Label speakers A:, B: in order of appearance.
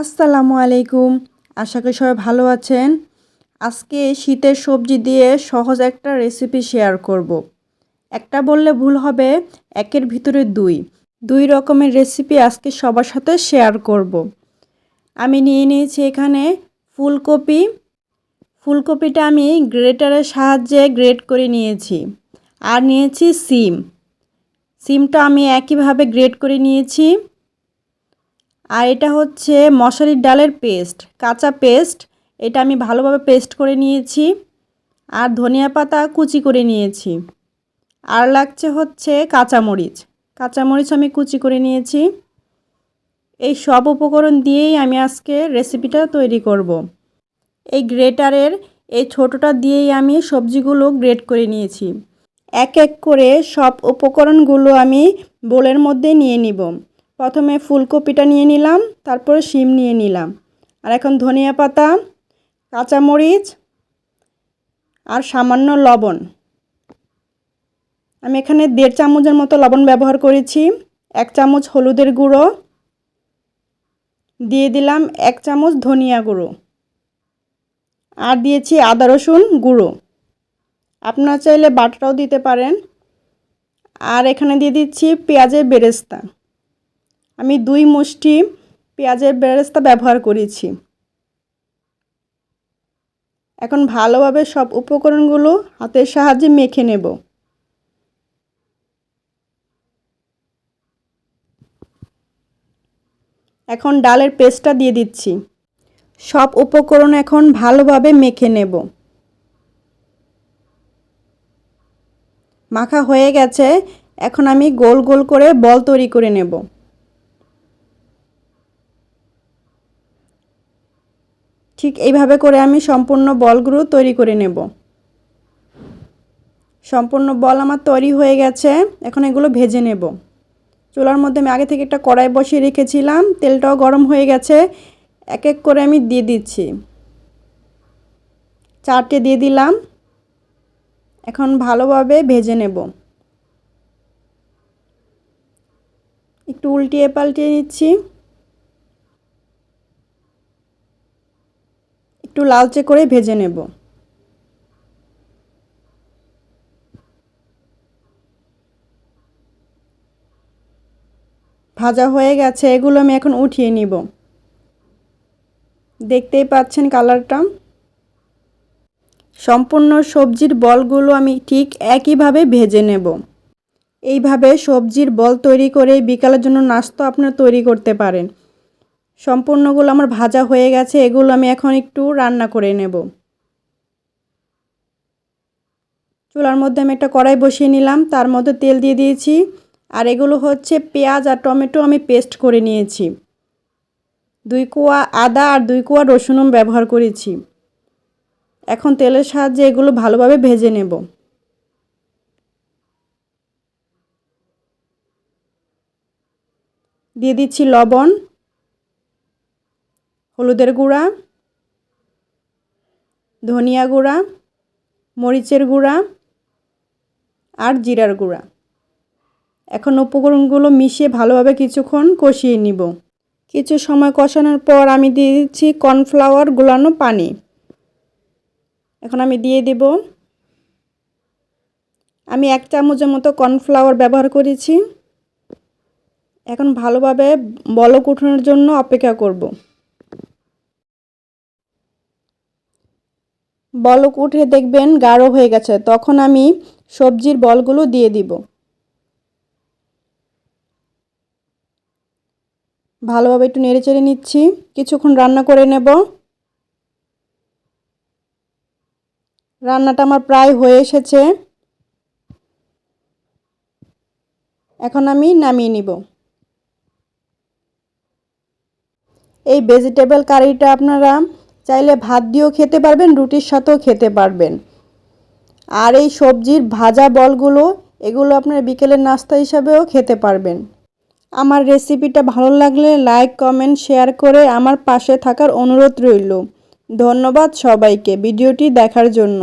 A: আসসালামু আলাইকুম। আশা করি সবাই ভালো আছেন। আজকে শীতের সবজি দিয়ে সহজ একটা রেসিপি শেয়ার করব। একটা বললে ভুল হবে, একের ভিতরে দুই। দুই রকমের রেসিপি আজকে সবার সাথে শেয়ার করব। আমি নিয়ে নিয়েছি এখানে ফুলকপি। ফুলকপিটা আমি গ্রেটারের সাহায্যে গ্রেট করে নিয়েছি। আর নিয়েছি সিম। সিমটা আমি একইভাবে গ্রেট করে নিয়েছি। আর এটা হচ্ছে মশারির ডালের পেস্ট, কাঁচা পেস্ট। এটা আমি ভালোভাবে পেস্ট করে নিয়েছি আর ধনিয়া পাতা কুচি করে নিয়েছি। আর লাগছে হচ্ছে কাঁচামরিচ কাঁচামরিচ আমি কুচি করে নিয়েছি। এই সব উপকরণ দিয়েই আমি আজকে রেসিপিটা তৈরি করব। এই গ্রেটারের, এই ছোটোটা দিয়েই আমি সবজিগুলো গ্রেট করে নিয়েছি। এক এক করে সব উপকরণগুলো আমি বোলের মধ্যে নিয়ে নিব। প্রথমে ফুলকপিটা নিয়ে নিলাম, তারপরে শিম নিয়ে নিলাম। আর এখন ধনিয়া পাতা, কাঁচামরিচ আর সামান্য লবণ। আমি এখানে দেড় চামচের মতো লবণ ব্যবহার করেছি, এক চামচ হলুদের গুঁড়ো, দিয়ে দিলাম এক চামচ ধনিয়া গুঁড়ো। আর দিয়েছি আদা রসুন গুঁড়ো। আপনারা চাইলে বাটাটাও দিতে পারেন। আর এখানে দিয়ে দিচ্ছি পেঁয়াজের বেরেস্তা। আমি দুই মুষ্টি পেঁয়াজের বেরেস্তা ব্যবহার করেছি। এখন ভালোভাবে সব উপকরণগুলো হাতের সাহায্যে মেখে নেব। এখন ডালের পেস্টটা দিয়ে দিচ্ছি। সব উপকরণ এখন ভালোভাবে মেখে নেব। মাখা হয়ে গেছে, এখন আমি গোল গোল করে বল তৈরি করে নেব। ঠিক এইভাবে করে আমি সম্পূর্ণ বলগুলো তৈরি করে নেব। সম্পূর্ণ বল আমার তৈরি হয়ে গেছে, এখন এগুলো ভেজে নেব। চুলার মধ্যে আমি আগে থেকে একটা কড়াই বসিয়ে রেখেছিলাম, তেলটাও গরম হয়ে গেছে এক এক করে আমি দিয়ে দিচ্ছি। চারটে দিয়ে দিলাম, এখন ভালোভাবে ভেজে নেব। একটু উল্টিয়ে পাল্টিয়ে নিচ্ছি। একটু লালচে করে ভেজে নেব। ভাজা হয়ে গেছে, এগুলো আমি এখন উঠিয়ে নিব। দেখতেই পাচ্ছেন কালারটা? সম্পূর্ণ সবজির বলগুলো আমি ঠিক একইভাবে ভেজে নেব। এইভাবে সবজির বল তৈরি করে বিকালের জন্য নাস্তা আপনারা তৈরি করতে পারেন। সম্পূর্ণগুলো আমার ভাজা হয়ে গেছে, এগুলো আমি এখন একটু রান্না করে নেব। চুলার মধ্যে আমি একটা কড়াই বসিয়ে নিলাম, তার মধ্যে তেল দিয়ে দিয়েছি, আর এগুলো হচ্ছে পেঁয়াজ আর টমেটো আমি পেস্ট করে নিয়েছি। দুই কোয়া আদা আর দুই কোয়া রসুনও ব্যবহার করেছি। এখন তেলের সাহায্যে এগুলো ভালোভাবে ভেজে নেব। দিয়ে দিচ্ছি লবণ হলুদের গুঁড়া, ধনিয়া গুঁড়া, মরিচের গুঁড়া আর জিরার গুঁড়া। এখন উপকরণগুলো মিশিয়ে ভালোভাবে কিছুক্ষণ কষিয়ে নিব। কিছু সময় কষানোর পর আমি দিয়ে দিচ্ছি কর্নফ্লাওয়ার গুলানো পানি। এখন আমি দিয়ে দেব। আমি এক চামচের মতো কর্নফ্লাওয়ার ব্যবহার করেছি। এখন ভালোভাবে বলক উঠানোর জন্য অপেক্ষা করব। বলক উঠে দেখবেন গাঢ় হয়ে গেছে, তখন আমি সবজির বলগুলো দিয়ে দিব। ভালোভাবে একটু নেড়ে চেড়ে নিচ্ছি, কিছুক্ষণ রান্না করে নেব। রান্নাটা আমার প্রায় হয়ে এসেছে। এখন আমি নামিয়ে নিব। এই ভেজিটেবল কারিটা আপনারা চাইলে ভাত দিয়েও খেতে পারবেন, রুটির সাথেও খেতে পারবেন। আর এই সবজির ভাজা বলগুলো, এগুলো আপনার বিকেলের নাস্তা হিসাবেও খেতে পারবেন। আমার রেসিপিটা ভালো লাগলে লাইক, কমেন্ট, শেয়ার করে আমার পাশে থাকার অনুরোধ রইল। ধন্যবাদ সবাইকে, ভিডিওটি দেখার জন্য।